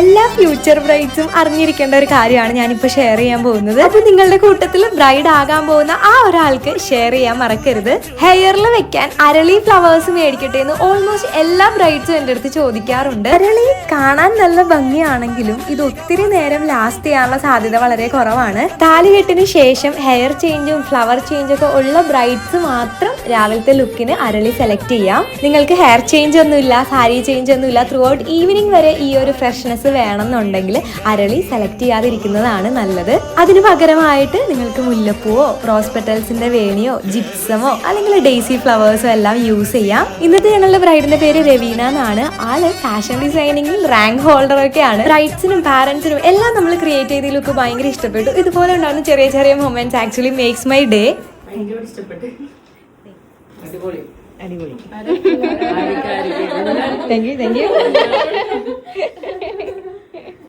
എല്ലാ ഫ്യൂച്ചർ ബ്രൈഡ്സും അറിഞ്ഞിരിക്കേണ്ട ഒരു കാര്യമാണ് ഞാനിപ്പോൾ ഷെയർ ചെയ്യാൻ പോകുന്നത്. അത് നിങ്ങളുടെ കൂട്ടത്തിൽ ബ്രൈഡ് ആകാൻ പോകുന്ന ആ ഒരാൾക്ക് ഷെയർ ചെയ്യാൻ മറക്കരുത്. ഹെയറിൽ വെക്കാൻ അരളി ഫ്ലവേഴ്സ് മേടിക്കട്ടെ എന്ന് ഓൾമോസ്റ്റ് എല്ലാ ബ്രൈഡ്സും എന്റെ അടുത്ത് ചോദിക്കാറുണ്ട്. അരളി കാണാൻ നല്ല ഭംഗിയാണെങ്കിലും ഇത് ഒത്തിരി നേരം ലാസ്റ്റ് ചെയ്യാനുള്ള സാധ്യത വളരെ കുറവാണ്. താലികെട്ടിന് ശേഷം ഹെയർ ചേഞ്ചും ഫ്ലവർ ചേഞ്ചും ഒക്കെ ഉള്ള ബ്രൈഡ്സ് മാത്രം രാവിലത്തെ ലുക്കിന് അരളി സെലക്ട് ചെയ്യാം. നിങ്ങൾക്ക് ഹെയർ ചേഞ്ച് ഒന്നുമില്ല സാരി ചേഞ്ച് ഒന്നുമില്ല ത്രൂ ഔട്ട് ഈവനിങ് വരെ ഈ ഒരു ഫ്രഷ്നെസ് വേണമെന്നുണ്ടെങ്കിൽ അരളി സെലക്ട് ചെയ്യാതിരിക്കുന്നതാണ് നല്ലത്. അതിന് പകരമായിട്ട് നിങ്ങൾക്ക് മുല്ലപ്പൂവോ റോസ് പെറ്റൽസിന്റെ വേണിയോ ജിപ്സമോ അല്ലെങ്കിൽ ഡെയ്സി ഫ്ലവേഴ്സോ എല്ലാം യൂസ് ചെയ്യാം. ഇന്നത്തെ ഞങ്ങളുടെ ബ്രൈഡിന്റെ പേര് രവീന എന്നാണ്. ആൾ ഫാഷൻ ഡിസൈനിങ്ങിൽ റാങ്ക് ഹോൾഡർ ഒക്കെയാണ്. ബ്രൈഡ്സിനും പാരന്റ്സിനും എല്ലാം നമ്മൾ ക്രിയേറ്റ് ചെയ്ത ലുക്ക് ഭയങ്കര ഇഷ്ടപ്പെട്ടു. ഇതുപോലെ ഉണ്ടാകുന്ന ചെറിയ ചെറിയ moments actually makes my day ഭയങ്കര ഇഷ്ടപ്പെട്ട്. അടിപൊളി. Thank you thank you